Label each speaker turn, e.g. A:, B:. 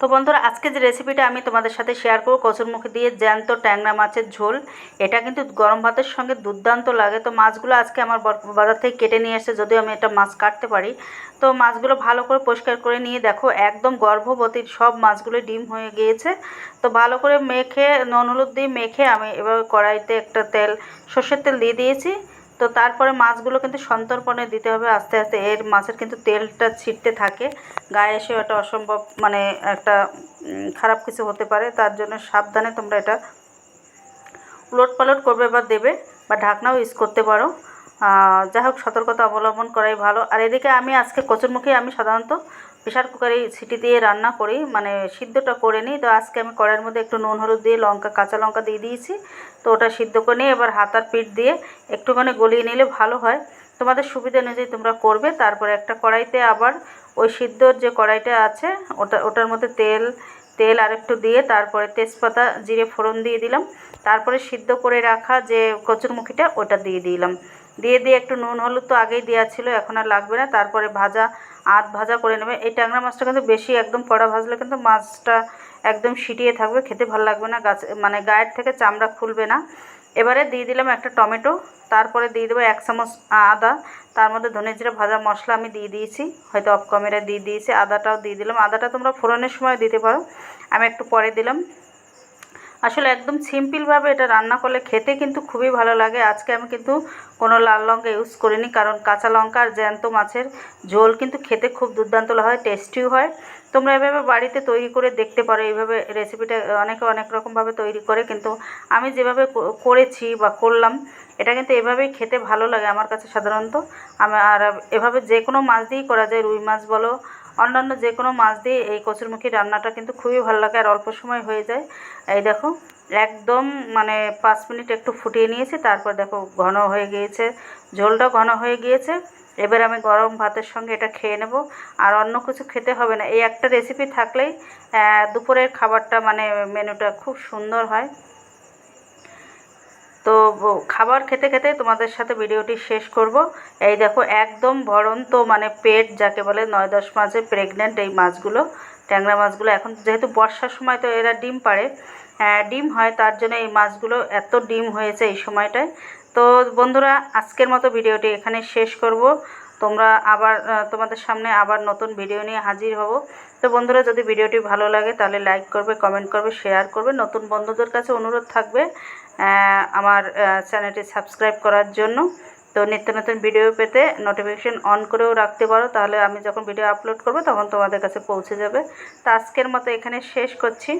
A: তো বন্ধুরা, আজকে যে রেসিপিটা আমি তোমাদের সাথে শেয়ার করব, কচুরমুখী দিয়ে জ্যান্ত ট্যাংরা মাছের ঝোল, এটা কিন্তু গরম ভাতের সঙ্গে দুর্দান্ত লাগে। তো মাছগুলো আজকে আমার বাজার থেকে কেটে নিয়ে এসে যদিও আমি এটা মাছ কাটতে পারি। তো মাছগুলো ভালো করে পরিষ্কার করে নিয়ে দেখো, একদম গর্ভবতীর সব মাছগুলো ডিম হয়ে গিয়েছে। তো ভালো করে মেখে, নুন হলুদ দিয়ে মেখে আমি এভাবে কড়াইতে একটা তেল, সর্ষের তেল দিয়ে দিয়েছি। তো তারপরে মাছগুলো কিন্তু সন্তর্পণে দিতে হবে আস্তে আস্তে। এর মাছের কিন্তু তেলটা ছিটতে থাকে। গায়ে এসে এটা অসম্ভব মানে একটা খারাপ কিছু হতে পারে। তার জন্য সাবধানে তোমরা এটা উলট পালট করবে বা দেবে বা ঢাকনাও ইউজ করতে পারো। যাই হোক, সতর্কতা অবলম্বন করাই ভালো। আর এদিকে আমি আজকে কচুরমুখী আমি সাধারণত প্রেশার কুকারে সিটি দিয়ে রান্না করি মানে সিদ্ধটা করে নিই। তো আজকে আমি কড়াইয়ের মধ্যে একটু নুন, হলুদ দিয়ে লঙ্কা, কাঁচা লঙ্কা দিয়ে দিয়েছি। তো ওটা সিদ্ধ করে নিয়ে এবার হাতার পিঠ দিয়ে একটুখানি গলিয়ে নিলে ভালো হয়। তোমাদের সুবিধা অনুযায়ী তোমরা করবে। তারপরে একটা কড়াইতে আবার ওই সিদ্ধর যে কড়াইটা আছে, ওটা, ওটার মধ্যে তেল তেল আর একটু দিয়ে তারপরে তেজপাতা, জিরে ফোড়ন দিয়ে দিলাম। তারপরে সিদ্ধ করে রাখা যে কচুরমুখিটা, ওটা দিয়ে দিলাম। দিয়ে দিয়ে একটু নুন, হলুদ তো আগেই দেওয়া ছিল, এখন আর লাগবে না। তারপরে ভাজা, আধ ভাজা করে নেবে। এই ট্যাংরা মাছটা কিন্তু বেশি একদম কড়া ভাজলে কিন্তু মাছটা একদম সিটিয়ে থাকবে, খেতে ভালো লাগবে না। গাছ মানে গায়ের থেকে চামড়া খুলবে না। এবারে দিয়ে দিলাম একটা টমেটো, তারপরে দিয়ে দেবো এক চামচ আদা, তার মধ্যে ধনে জিরে ভাজা মশলা আমি দিয়ে দিয়েছি। হয়তো অফ দিয়ে দিয়েছি, আদাটাও দিয়ে দিলাম। আদাটা তোমরা ফোড়নের সময় দিতে পারো। আমি একটু পরে দিলাম। আসলে একদম সিম্পলভাবে এটা রান্না করলে খেতে কিন্তু খুবই ভালো লাগে। আজকে আমি কিন্তু কোনো লাল লঙ্কা ইউজ করিনি, কারণ কাঁচা লঙ্কা আর জ্যান্ত মাছের ঝোল কিন্তু খেতে খুব দুর্দান্ত হয় টেস্টিও হয়। তোমরা এভাবে বাড়িতে তৈরি করে দেখতে পারো, এইভাবে রেসিপিটা অনেকে অনেক রকমভাবে তৈরি করে, কিন্তু আমি যেভাবে করেছি বা করলাম, এটা কিন্তু এভাবেই খেতে ভালো লাগে আমার কাছে সাধারণত। আমি, আর এভাবে যে কোনো মাছ দিয়েই করা যায়, রুই মাছ বলো অন্যান্য যে কোনো মাছ দিয়ে এই কচুরমুখী রান্নাটা কিন্তু খুবই ভালো লাগে আর অল্প সময় হয়ে যায়। এই দেখো, একদম মানে পাঁচ মিনিট একটু ফুটিয়ে নিয়েছি, তারপর দেখো ঘন হয়ে গিয়েছে ঝোলটা ঘন হয়ে গিয়েছে। এবার আমি গরম ভাতের সঙ্গে এটা খেয়ে নেব, আর অন্য কিছু খেতে হবে না। এই একটা রেসিপি থাকলেই দুপুরের খাবারটা মানে মেনুটা খুব সুন্দর হয়। তো খাবার খেতে খেতে তোমাদের সাথে ভিডিওটি শেষ করব। এই দেখো একদম ভরন্ত মানে পেট যাকে বলে নয় দশ মাসে প্রেগনেন্ট এই মাছগুলো ট্যাংরা মাছগুলো। এখন যেহেতু বর্ষার সময় তো এরা ডিম পাড়ে আহ, ডিম হয় তার জন্য এই মাছগুলো এত ডিম হয়েছে এই সময়টায়। তো বন্ধুরা আজকের মতো ভিডিওটি এখানে শেষ করব। তোমরা আবার তোমাদের সামনে আবার নতুন ভিডিও নিয়ে হাজির হব। তো বন্ধুরা, যদি ভিডিওটি ভালো লাগে, তাহলে লাইক করবে কমেন্ট করবে শেয়ার করবে। নতুন বন্ধুদের কাছে অনুরোধ থাকবে আমার চ্যানেলটি সাবস্ক্রাইব করার জন্য। তো নিত্য নতুন ভিডিও পেতে নোটিফিকেশন অন করেও রাখতে পারো, তাহলে আমি যখন ভিডিও আপলোড করব, তখন তোমাদের কাছে পৌঁছে যাবে। তো আজকের মতো এখানে শেষ করছি।